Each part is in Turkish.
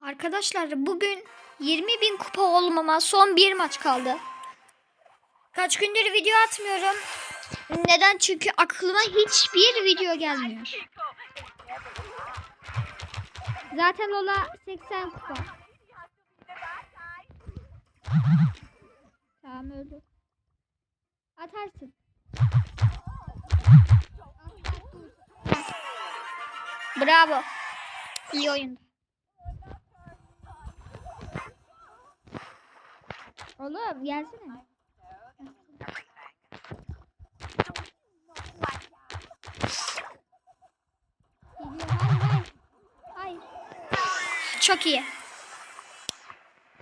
Arkadaşlar bugün 20 bin kupa olmama son bir maç kaldı. Kaç gündür video atmıyorum. Neden? Çünkü aklıma hiçbir video gelmiyor. Zaten Lola 80 kupa. Tamam öldü. Atarsın. Bravo. İyi oyun. Oğlum gelsene. Çok iyi.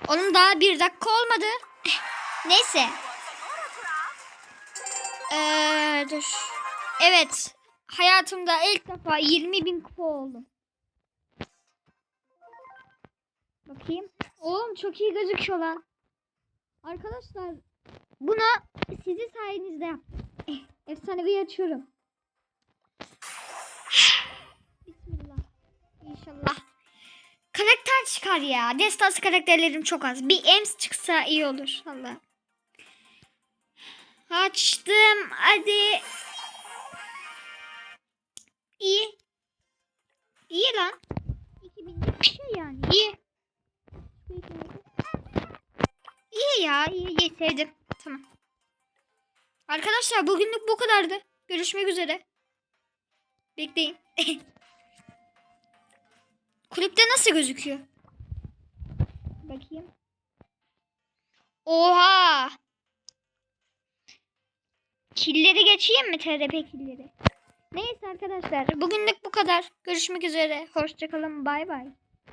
Onun daha bir dakika olmadı. Neyse. Ee, dur. Evet. Hayatımda ilk defa 20 bin kupa oldum. Bakayım. Oğlum çok iyi gözüküyor lan. Arkadaşlar bunu sizin sayenizde Efsanevi açıyorum. Bismillah. İnşallah. Karakter çıkar ya. Destansı karakterlerim çok az. Bir Ems çıksa iyi olur. Allah. Açtım. Hadi. İyi. İyi lan. 2000 bir şey yani. İyi ya. iyi iyi sevdim. Tamam. Arkadaşlar bugünlük bu kadardı. Görüşmek üzere. Bekleyin. Kulüpte nasıl gözüküyor? Bakayım. Oha! Killeri geçeyim mi TRP killeri? Neyse arkadaşlar bugünlük bu kadar. Görüşmek üzere. Hoşçakalın. Bay bay.